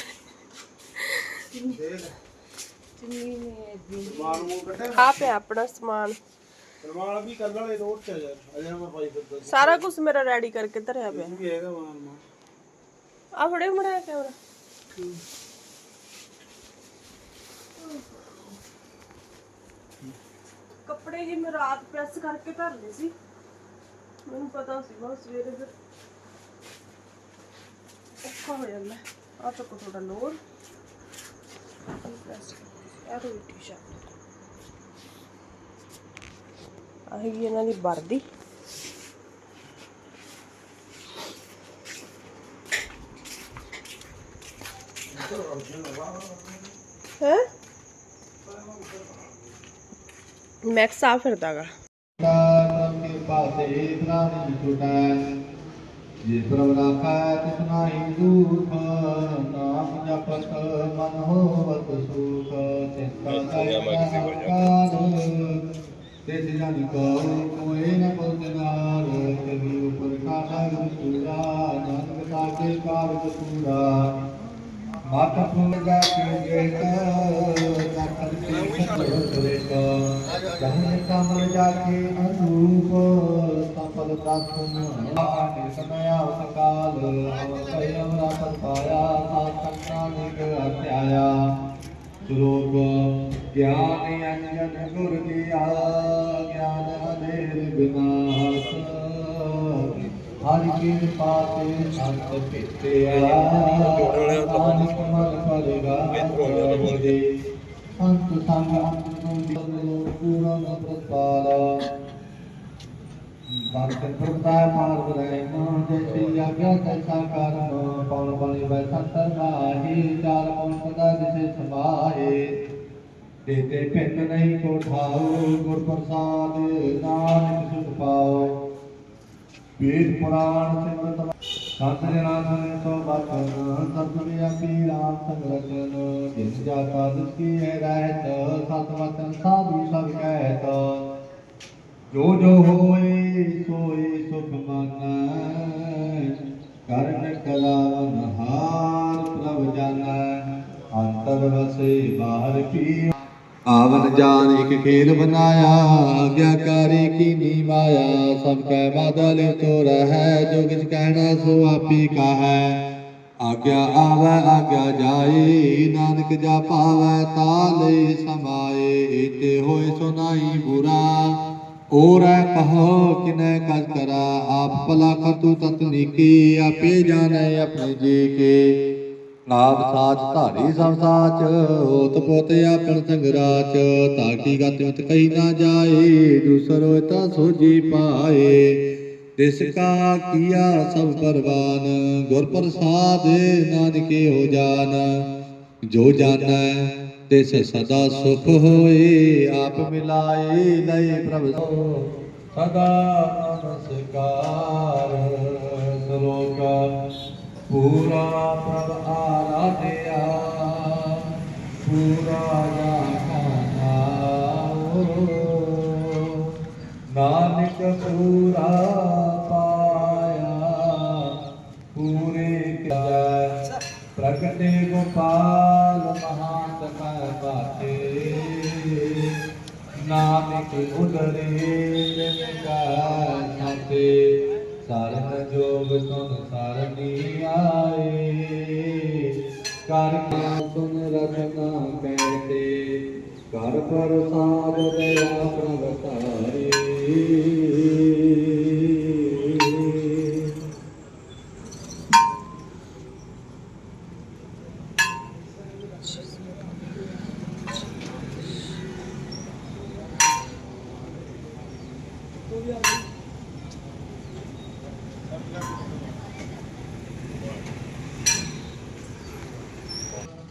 ਆ ਪਿਆ ਆਪਣਾ ਸਮਾਨ। ਰਮਾਲ ਵੀ ਕੱਲ ਵਾਲੇ ਰੋਡ ਚ ਆ ਯਾਰ ਅਜੇ ਮੈਂ ਪਾਈ ਫਿਰਦਾ ਸੀ। ਸਾਰਾ ਕੁਝ ਮੇਰਾ ਰੈਡੀ ਕਰਕੇ ਧਰਿਆ ਪਿਆ। ਇਹ ਵੀ ਹੈਗਾ ਮਾਲ ਮਾਲ ਆ ਫੜੇ ਮੜਾ ਕੈਮਰਾ ਕੱਪੜੇ ਜੀ ਮੈਂ ਰਾਤ ਪ੍ਰੈਸ ਕਰਕੇ ਧਰ ਲਏ ਸੀ। ਮੈਨੂੰ ਪਤਾ ਸੀ ਬਸ ਸਵੇਰੇ ਫਿਰ। ਔਖਾ ਹੋ ਜਾਂਦਾ। ਆ ਚੱਕੋ ਥੋੜਾ ਲੋਰ ਪ੍ਰੈਸ ਆ ਰੋ ਟੀ-ਸ਼ਰਟ ਆਹੀ ਇਹਨਾਂ ਦੀ ਵਰਦੀ। ਹੈ? ਮੈਕਸ ਆ ਫਿਰਦਾਗਾ। ਕਰਮ ਕਿਰਪਾ ਤੇ ਇਤਨਾ ਨਹੀਂ ਛੁਟੈ ਜਿਸ ਪ੍ਰਭ ਰਾਖੈ ਤਿਸ ਨਾਹੀ ਦੁਖ ਨਾਮ ਜਪ ਜਪਤ ਮਨ ਹੋਵਤ ਸੁਖ ਚਿੰਤਾ ਕਾਲ ਤਿਸ ਜਨ ਕੋ ਕੋਏ ਨ ਪੁਜਨਾਰ ਕਵੀ ਉਪਰ ਕਾਠਾ ਗੁਸੂਰਾ ਨਾਨਕ ਤਾਕੇ ਕਾਰਜ ਪੂਰਾ ਮਤ ਪੁੰਗਾ ਕੇ ਗੇਟ ਤਖਤ ਕੇ ਸਤਿ ਜਹਨ ਕਮਲ ਜਾ ਕੇ ਅਨੂਪ ਸਫਲ ਪ੍ਰਾਪਤ ਆਨੇ ਸਮਇਆ ਉਤਕਾਲ ਅਵਸੈ ਅਮਰਾ ਪਰਪਾਇਆ ਸਾਖੰਨਾ ਨਿਗ ਅਧਿਆਇਆ ਸ਼ਲੋਕ ਗਿਆਨ ਅੰਜਨ ਗੁਰ ਦੀਆ ਗਿਆਨ ਹਨੇਰ ਬਿਨਾਸ਼। ਹਰਿ ਕਿਰਪਾ ਤੇ ਸੰਤ ਭੇਟੇ ਨਾਨਕ ਮਨ ਪਰਗਾ ਸੰਤ ਸੰਗ ਅੰਤਨ ਪੂਰਨ ਪ੍ਰਸਾਦਾ। ਬਾਰਕਨ ਪ੍ਰਭਤਾ ਮਾਰਗ ਰਹਿ ਨਾ ਜੈਸੀ ਆਗਿਆ ਤੈਸਾ ਕਰਮ ਪਉਣ ਬਣੇ ਬੈ ਸੰਤਰ ਮਾਹੀ ਚਾਰ ਪਉਣ ਸਦਾ ਸਮਾਏ ਤੇਤੇ ਪਿੰਡ ਨਹੀਂ ਕੋ ਠਾਉ, ਗੁਰ ਪ੍ਰਸਾਦ ਨਾਨਕ ਸੁਖ ਪਾਓ ਵੇਦ ਪੁਰਾਣ ਸਿਮਰਤ ਸੰਤ ਜਨਾ ਸੁਨੇ ਸੋ ਬਚਨ, ਸਤ ਵਿਆਪੀ ਰਾਮ ਸੰਗ ਰਚਨ। ਜਿਸ ਜਾਤਾ ਦੁਸ ਕੀ ਹੈ ਰਹਿਤ, ਸਤ ਵਚਨ ਸਾਧੂ ਸਭ ਕਹਿਤ। ਜੋ ਜੋ ਹੋਏ, ਸੋਏ ਸੁਖ ਮਨ। ਕਰਨ ਕਲਾਵਨ ਹਾਰ ਪ੍ਰਭ ਜਾਣੈ ਅੰਤਰ ਵਸੇ ਬਾਹਰ ਪੀ ਆਵਨ ਜਾਨ ਇੱਕ ਖੇਲ ਬਨਾਇਆ ਆਗਿਆਕਾਰੀ ਕੀਨੀ ਮਾਇਆ? ਸਭ ਕੈ ਬਾਦਲ ਤੋ ਰਹੈ, ਜੋ ਕਿਛ ਕਹਿਣਾ ਸੋ ਆਪੀ ਕਹੈ। ਆਗਿਆ ਆਵੈ, ਆਗਿਆ ਜਾਏ, ਨਾਨਕ ਜਾ ਪਾਵੈ ਤਾਲੇ ਸਮਾਏ। ਏਤੇ ਹੋਏ ਸੁਨਾਈ ਬੁਰਾ ਔਰੈ ਕਹੋ ਕਿਨੈ ਕਜ ਕਰਾ। ਆਪ ਭਲਾ ਕਰਤੂ ਤਤਨੀਕੀ ਆਪੇ ਜਾਣੈ ਆਪਣੇ ਜੀ ਕੇ। ਆਪ ਸਾਚ ਧਾਰੀ ਸਭ ਸਾਚ ਹੋਤ ਪੋਤ ਆਪਨ ਸੰਗਰਾਚ ਤਾਕੀ ਗਤ ਉਤ ਕਹੀ ਨਾ ਜਾਏ, ਦੂਸਰ ਹੋਏ ਸੋਜੀ ਪਾਏ। ਤਿਸ ਕਾ ਕੀਆ ਸਭ ਪਰਵਾਨ, ਗੁਰ ਪ੍ਰਸਾਦ ਨਾਨਕੇ ਹੋ ਜਾਨ। ਜੋ ਜਾਣੈ ਤਿਸ ਸਦਾ ਸੁਖ ਹੋਏ, ਆਪ ਮਿਲਾਏ ਲਏ ਪ੍ਰਭ ਸਦਾ ਨਮਸਕਾਰ ਸ਼ਲੋਕ ਪੂਰਾ ਪ੍ਰਭ ਆਰਾਧਿਆ, ਪੂਰਾ ਜਾਣਾ ਨਾਨਕ ਪੂਰਾ ਪਾਇਆ, ਪੂਰੇ ਕਿਆ ਪ੍ਰਗਟੇ ਗੋਪਾਲ ਮਹਾਂਤ ਬਾਤੇ ਨਾਨਕ ਉਦਰੇ ਜਿਨ ਕਾ ਸਾਤੇ ਸਾਰਨ ਜੋਗ ਸੁਨ ਸਾਰਨੀ ਆਏ। ਕਰ ਕਾ ਸੁਨ ਰਖਨਾ ਕਹਤੇ ਕਰ ਪ੍ਰਸਾਦ ਦਇਆ ਪ੍ਰਭ ਤਾਰੇ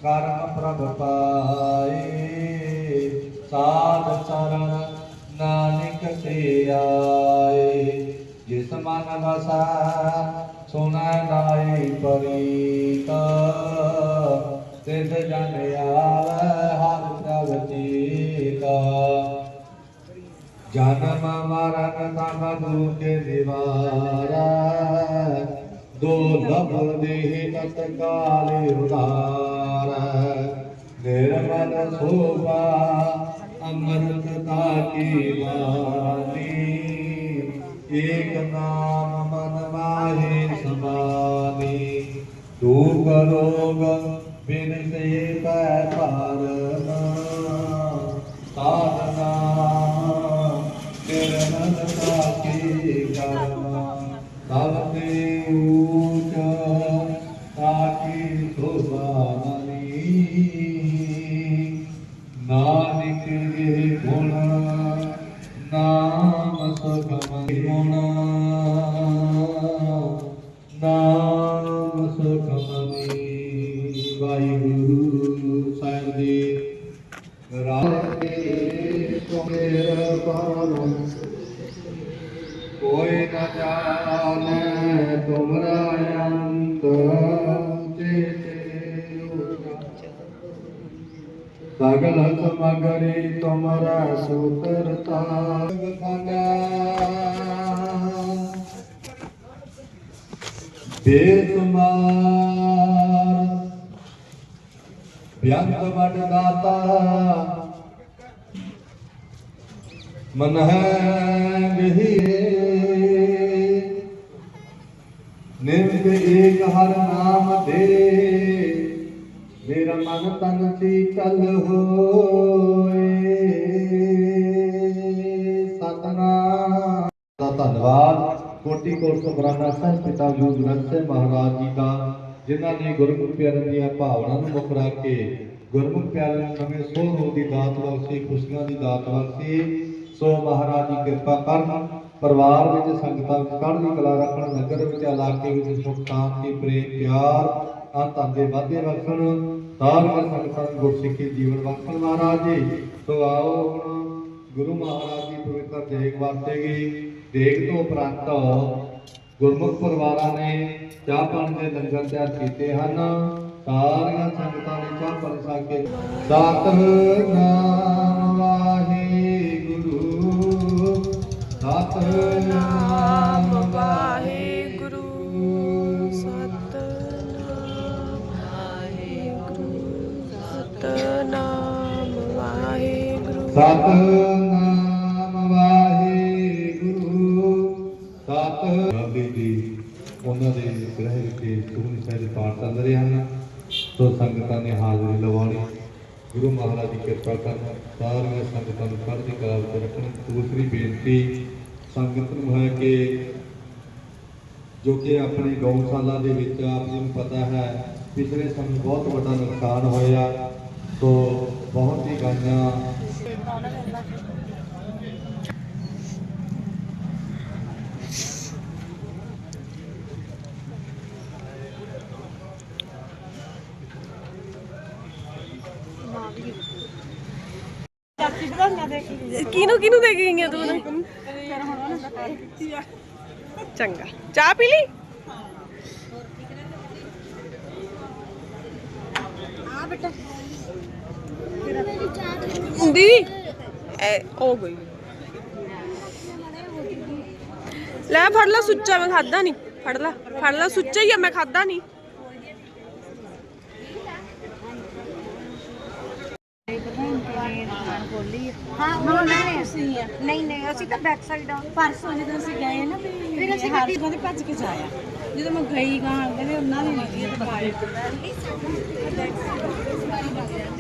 ਕਰਮ ਪ੍ਰਭ ਪਾਏ ਸਾਧ ਚਰਨ ਨਾਨਕ ਤੇ ਆਏ ਜਿਸ ਮਨ ਵਸਾ ਸੁਨਾ ਲਾਈ ਪਰੀਤਾ ਤਿਸ ਜਨ ਆਵੈ ਹਰ ਪ੍ਰਭ ਜੀਤਾ ਜਨਮ ਮਰਨ ਤਮ ਦੁਖ ਨਿਵਾਰੈ ਦੋ ਲਭ ਦੇਹ ਤਤ ਕਾਲ ਉਦਾਰੈ ਨਿਰਮਲ ਸੋਭਾ ਅਮਰਤਤਾ ਕੀ ਬਾਣੀ ਏਕ ਨਾਮ ਮਨ ਮਾਹੇ ਸਮਾਨੀ ਦੁਖ ਰੋਗ ਬਿਨ ਸੇ ਪੈ ਭਾਰਨਾ ਸਾਧਨਾ ਕਿਰਨ ਸਾਖੀ ਕਰਨਾ ਤਬ ਤੇ ਊਚ ਮਨ ਏਕ ਹਰ ਨਾਮ ਦੇ। ਮੇਰਾ ਮਨ ਤਨ ਚੀਤਲ ਹੋਏ। ਸਤਨਾਮ। ਦਾ ਧੰਨਵਾਦ। ਕੋਟੀ ਕੋਟ ਸੁਖਰਾਨਾ ਸਾਹਿਬ ਪਿਤਾ ਜੀ ਗ੍ਰੰਥ ਸਾਹਿਬ ਮਹਾਰਾਜ ਜੀ ਦਾ, ਜਿਨ੍ਹਾਂ ਨੇ ਗੁਰਮੁਖ ਪਿਆਰਿਆਂ ਦੀਆਂ ਭਾਵਨਾਵਾਂ ਨੂੰ ਮੁੱਖ ਰੱਖ ਕੇ ਗੁਰਮੁਖ ਪਿਆਰਿਆਂ ਨੂੰ ਨਵੇਂ ਸੋਹ ਦੀ ਦਾਤ ਬਖਸ਼ੀ ਖੁਸ਼ੀਆਂ ਦੀ ਦਾਤ ਬਖਸ਼ੀ ਸੋ ਮਹਾਰਾਜ ਦੀ ਕਿਰਪਾ ਕਰਨ, ਪਰਿਵਾਰ ਵਿੱਚ ਸੰਗਤਾਂ ਵਿੱਚ ਚੜ੍ਹਦੀ ਕਲਾ ਰੱਖਣ, ਨਗਰ ਵਿੱਚ, ਇਲਾਕੇ ਵਿੱਚ ਸੁਖ, ਸ਼ਾਂਤੀ, ਪ੍ਰੇਮ, ਪਿਆਰ ਅੰਤਾਂ ਦੇ ਵਾਧੇ ਬਖਸ਼ਣ, ਸਾਰੀਆਂ ਸੰਗਤਾਂ ਨੂੰ ਗੁਰਸਿੱਖੀ ਜੀਵਨ ਬਖਸ਼ਣ ਮਹਾਰਾਜ ਜੀ। ਸੋ ਆਓ ਹੁਣ ਗੁਰੂ ਮਹਾਰਾਜ ਦੀ ਪਵਿੱਤਰ ਦੇਗ ਵਰਤੇਗੀ ਦੇਗ ਤੋਂ ਉਪਰੰਤ ਗੁਰਮੁਖ ਪਰਿਵਾਰਾਂ ਨੇ ਚਾਹ ਪਾਣੀ ਦੇ ਲੰਗਰ ਤਿਆਰ ਕੀਤੇ ਹਨ। ਸਾਰੀਆਂ ਸੰਗਤਾਂ ਨੇ ਚਾਹ ਪਾਣੀ ਛਕ ਕੇ ਸਤਨਾਮ ਸਤਨਾਮ ਵਾਹਿਗੁਰੂ ਸਤਨਾਮ ਵਾਹਿਗੁਰੂ। ਸਤਨਾਮ ਵਾਹਿਗੁਰੂ। ਸਤਨਾਮ ਵਾਹਿਗੁਰੂ ਸਤ ਬਾਬੇ ਦੀ ਉਹਨਾਂ ਦੇ ਗ੍ਰਹਿ ਵਿੱਚ ਸੁਖਮਨੀ ਸਾਹਿਬ ਦੇ ਪਾਠ ਚੱਲ ਰਹੇ ਹਨ। ਸੋ ਸੰਗਤਾਂ ਨੇ ਹਾਜ਼ਰੀ ਲਵਾਉਣੀ। ਗੁਰੂ ਮਹਾਰਾਜ ਦੀ ਕਿਰਪਾ ਕਰਨ ਸਾਰੀਆਂ ਸੰਗਤਾਂ ਨੂੰ ਚੜ੍ਹਦੀ ਕਲਾ ਵਿੱਚ ਰੱਖਣ। ਦੂਸਰੀ ਬੇਨਤੀ ਸੰਗਤ ਨੂੰ ਹੈ ਕਿ ਜੋ ਕਿ ਆਪਣੇ ਗਊਸ਼ਾਲਾ ਦੇ ਵਿੱਚ ਆਪ ਜੀ ਨੂੰ ਪਤਾ ਹੈ, ਪਿਛਲੇ ਸਮੇਂ ਬਹੁਤ ਵੱਡਾ ਨੁਕਸਾਨ ਹੋਇਆ। ਸੋ ਬਹੁਤ ਹੀ ਗਾਈਆਂ। ਕਿਹਨੂੰ ਕਿਹਨੂੰ ਦੇ ਗਈਆਂ ਤੂੰ ਚੰਗਾ ਚਾਹ ਪੀ ਲਈ ਦੀ ਐ ਹੋ ਗਈ ਲੈ ਫੜ ਲੈ ਸੁੱਚਾ ਮੈਂ ਖਾਦਾ ਨਹੀਂ ਫੜ ਲੈ ਫੜ ਲੈ ਸੁੱਚਾ ਹੀ ਆ ਮੈਂ ਖਾਦਾ ਨਹੀਂ ਹਾਂ ਉਹ ਨਹੀਂ ਨਹੀਂ ਨਹੀਂ ਅਸੀਂ ਤਾਂ ਬੈਕ ਸਾਈਡ ਆ। ਪਰਸੋਂ ਜਦੋਂ ਅਸੀਂ ਗਏ ਨਾ ਫਿਰ ਅਸੀਂ ਜਗ੍ਹਾ ਤੇ ਭੱਜ ਕੇ ਜਾਇਆ। ਜਦੋਂ ਮੈਂ ਗਈ ਗਾਂ ਕਹਿੰਦੇ ਉਹਨਾਂ ਨੇ ਨਹੀਂ ਇਹ ਪਾਏ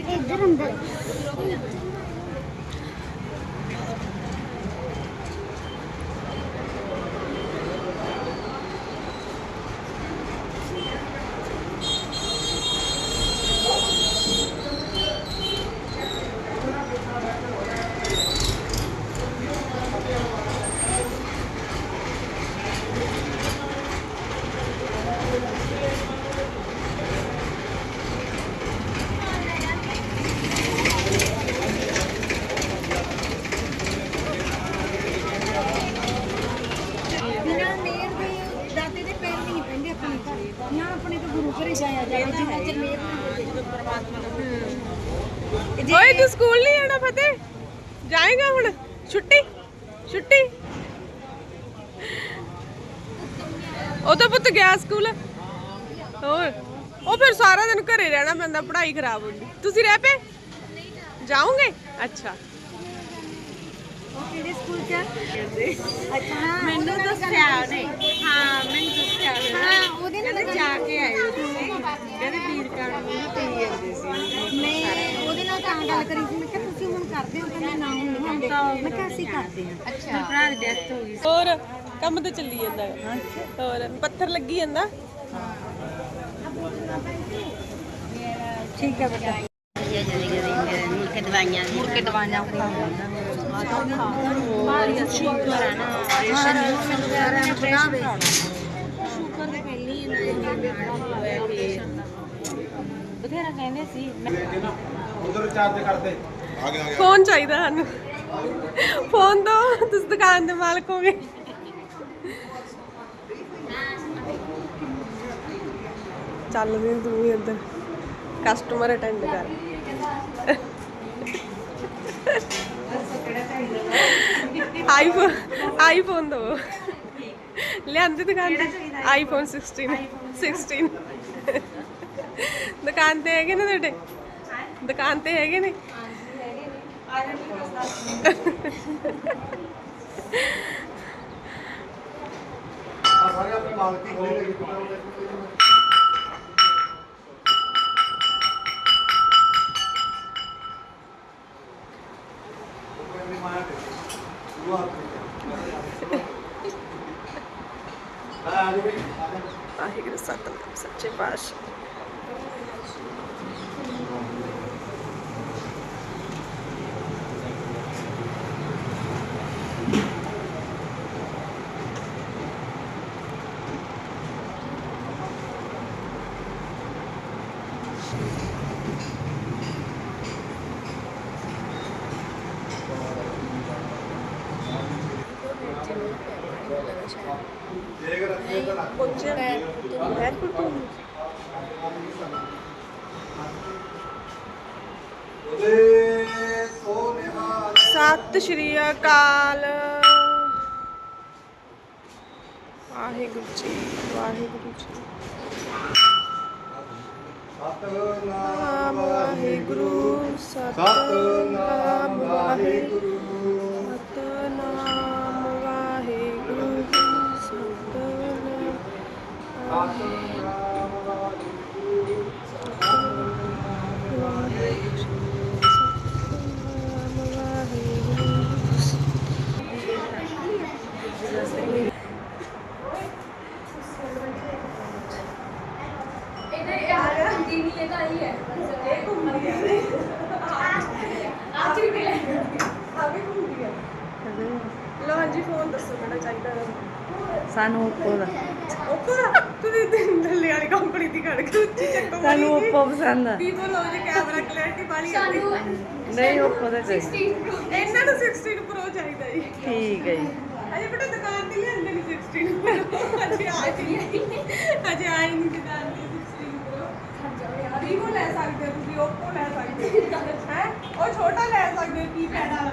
ਇੱਧਰ ਅੰਦਰ ਬਿਨਾਂ ਮੇਰ ਦੇ ਦਾਤੇ ਦੇ ਪੈਰ ਨਹੀਂ ਪੈਂਦੇ ਆਪਣੇ ਘਰ ਨਾ ਆਪਣੇ ਤੋਂ ਗੁਰੂ ਘਰੇ ਜਾਇਆ ਜਾਵੇ ਜਿੰਨਾ ਚਿਰ ਮੇਰ ਨਾ ਹੋਵੇ ਪਰਮਾਤਮਾ ਦਾ ਓਏ ਤੂੰ ਸਕੂਲ ਨਹੀਂ ਜਾਣਾ ਫਤਿਹ ਜਾਏਗਾ ਹੁਣ ਛੁੱਟੀ ਛੁੱਟੀ ਉਹ ਤਾਂ ਪੁੱਤ ਗਿਆ ਸਕੂਲ। ਹੋਰ ਉਹ ਫਿਰ ਸਾਰਾ ਦਿਨ ਘਰੇ ਰਹਿਣਾ ਪੈਂਦਾ ਪੜ੍ਹਾਈ ਖਰਾਬ ਹੁੰਦੀ। ਤੁਸੀਂ ਰਹਿ ਪਏ? ਜਾਓਗੇ? ਅੱਛਾ। ਕਿਹੜੇ ਸਕੂਲ ਚ ਅੱਛਾ ਮੈਨੂੰ ਦੱਸਿਆ ਉਹਨੇ ਹਾਂ ਮੈਨੂੰ ਦੱਸਿਆ ਹਾਂ ਉਹਦੇ ਨਾਲ ਜਾ ਕੇ ਆਏ ਤੁਸੀਂ। ਕਹਿੰਦੇ ਵੀਰ ਕਾਣ ਨੂੰ ਕਹੀ ਜਾਂਦੇ ਸੀ। ਮੈਂ ਉਹਦੇ ਨਾਲ ਤਾਂ ਗੱਲ ਕਰੀ ਸੀ। ਮੈਂ ਕਿਹਾ ਤੁਸੀਂ ਹੁਣ ਕਰਦੇ ਹੋ? ਕਹਿੰਦੇ ਨਾ ਹੁਣ ਨਹੀਂ ਹੁੰਦੇ ਮੈਂ ਕਿਹਾ ਅਸੀਂ ਕਰਦੇ ਹਾਂ। ਅੱਛਾ। ਭਰਾ ਦੀ ਡੈਥ ਹੋ ਗਈ ਹੋਰ? ਕੰਮ ਤਾਂ ਚੱਲੀ ਜਾਂਦਾ ਹੈ। ਹੋਰ ਪੱਥਰ ਲੱਗੀ ਜਾਂਦਾ? ਠੀਕ ਹੈ ਬੇਟਾ। ਮੁੜ ਕੇ ਦਵਾਈਆਂ ਮੁੜ ਕੇ ਦਵਾਈਆਂ ਸ਼ੂਗਰ ਹੈ ਨਾ ਰੇਸ਼ਨ ਸ਼ੂਗਰ ਦੇ ਪਹਿਲੀ ਹੋਇਆ ਕਿ ਬਥੇਰਾ ਕਹਿੰਦੇ ਸੀ। ਉਧਰ ਚਾਰਜ ਕਰਦੇ ਫੋਨ ਚਾਹੀਦਾ ਸਾਨੂੰ। ਫੋਨ ਦੋ ਤੁਸੀਂ ਦੁਕਾਨ ਦੇ ਮਾਲਕ ਹੋਗੇ। ਚੱਲਦੇ ਤੂੰ ਵੀ ਇੱਧਰ ਕਸਟਮਰ ਅਟੈਂਡ ਕਰ। ਆਈਫੋਨ ਆਈਫੋਨ ਦੋ। ਲਿਆਂਦੇ ਦੁਕਾਨ ਤੇ? ਆਈਫੋਨ 16 16 ਦੁਕਾਨ ਤੇ ਹੈਗੇ ਨੇ ਤੁਹਾਡੇ? ਦੁਕਾਨ ਤੇ ਹੈਗੇ ਨੇ? ਆ ਸਾਰੇ ਆਪਣੇ ਮਾਲਕੀ ਖੋਲੇ ਲੱਗੀ ਆ ਜੀ ਵਾਹਿਗੁਰੂ ਸਤਿਨਾਮ ਸੱਚੇ ਪਾਤਸ਼ਾਹ ਦੇਖ ਰੱਖੇ ਤਾਂ ਲੱਗ ਪਹੁੰਚਿਆ ਹੈ ਕੁਟੂ ਉਹਦੇ ਸੋਨਿਹਾ ਸਤਿ ਸ਼੍ਰੀ ਅਕਾਲ ਵਾਹਿਗੁਰੂ ਜੀ ਵਾਹਿਗੁਰੂ ਜੀ ਸਤਨਾਮ ਨਾਮ ਵਾਹਿਗੁਰੂ ਸਤਨਾਮ ਵਾਹਿਗੁਰੂ ਸਤਨਾਮ ਵਾਹਿਗੁਰੂ ਸਤਨਾਮ ਸਤਨਾਮ ਵਾਹਿਗੁਰੂ ਵਾਹਿਗੁਰੂ ਸਤਨਾਮ ਵਾਹਿਗੁਰੂ ਲੋ ਹਾਂਜੀ ਫੋਨ ਦੱਸੋ ਕਿਹੜਾ ਚਾਹੀਦਾ ਸਾਨੂੰ ਓਪੋ ਦਾ ਓਪੋ ਦਾ ਤੁਸੀਂ ਦਿਨ ਥੱਲੇ ਵਾਲੀ ਕੰਪਨੀ ਦੀ ਕੱਢ ਕੇ ਉੱਚੀ ਚੱਕੋ ਸਾਨੂੰ ਓਪੋ ਪਸੰਦ ਆ ਵੀਵੋ ਲੋ ਜੇ ਕੈਮਰਾ ਕਲੈਰਿਟੀ ਵਾਲੀ ਸਾਨੂੰ ਨਹੀਂ ਓਪੋ ਦਾ ਚਾਹੀਦਾ ਇਹਨਾਂ ਨੂੰ 16 ਪ੍ਰੋ ਚਾਹੀਦਾ ਜੀ ਠੀਕ ਹੈ ਜੀ ਅਜੇ ਬੇਟਾ ਦੁਕਾਨ ਤੇ ਲਿਆਂਦੇ ਨਹੀਂ 16 ਪ੍ਰੋ ਅਜੇ ਆਈ ਨਹੀਂ ਅਜੇ ਆਈ ਨਹੀਂ ਦੁਕਾਨ ਤੇ 16 ਪ੍ਰੋ ਵੀਵੋ ਲੈ ਸਕਦੇ ਹੋ ਤੁਸੀਂ ਓਪੋ ਲੈ ਸਕਦੇ ਹੋ। ਹੈ? ਉਹ ਛੋਟਾ ਲੈ ਸਕਦੇ ਹੋ ਕੀ ਪੈਣਾ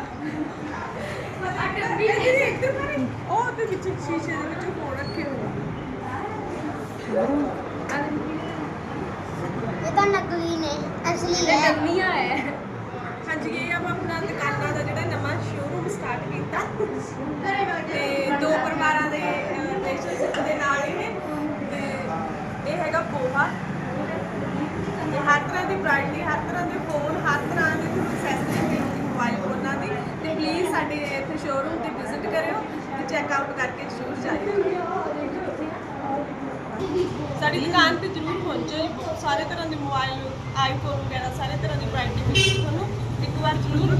ਉਹ ਤੇ ਵਿੱਚ ਸ਼ੀਸ਼ੇ ਦੇ ਵਿੱਚ ਫੋਨ ਰੱਖੇ ਹੋਏ ਇਹ ਤਾਂ ਨਕਲੀ ਨੇ ਅਸਲੀ ਹੈ। ਹਾਂਜੀ ਇਹ ਆਪਾਂ ਆਪਣਾ ਦੁਕਾਨਾਂ ਦਾ ਜਿਹੜਾ ਨਵਾਂ ਸ਼ੋਰੂਮ ਸਟਾਰਟ ਕੀਤਾ। ਤੇ ਦੋ ਪਰਿਵਾਰਾਂ ਦੇ ਰਿਲੇਸ਼ਨਸ਼ਿਪ ਦੇ ਨਾਲ ਇਹ ਤੇ ਇਹ ਹੈਗਾ ਪੋਹਾ। ਤੇ ਹਰ ਤਰ੍ਹਾਂ ਦੀ ਬ੍ਰਾਂਡ ਹਰ ਤਰ੍ਹਾਂ ਦੇ ਫੋਨ ਹਰ ਤਰ੍ਹਾਂ ਦੀ ਐਕਸੈਸਰੀ ਮਿਲਦੀ ਮੋਬਾਈਲ ਫੋਨਾਂ ਦੀ ਤੇ ਪਲੀਜ਼ ਸਾਡੇ ਇੱਥੇ ਸ਼ੋਰੂਮ ਤੇ ਵਿਜ਼ਿਟ ਕਰਿਓ ਤੇ ਚੈੱਕ ਆਊਟ ਕਰਕੇ ਜ਼ਰੂਰ ਜਾਇਓ। ਸਾਡੀ ਦੁਕਾਨ ਤੇ ਜ਼ਰੂਰ ਪਹੁੰਚੋ। ਸਾਰੇ ਤਰ੍ਹਾਂ ਦੇ ਮੋਬਾਈਲ ਆਈਫੋਨ ਵਗੈਰਾ, ਸਾਰੇ ਤਰ੍ਹਾਂ ਦੀ ਵੈਰਾਈਟੀ ਮਿਲੇਗੀ ਤੁਹਾਨੂੰ। ਇੱਕ ਵਾਰ ਜ਼ਰੂਰ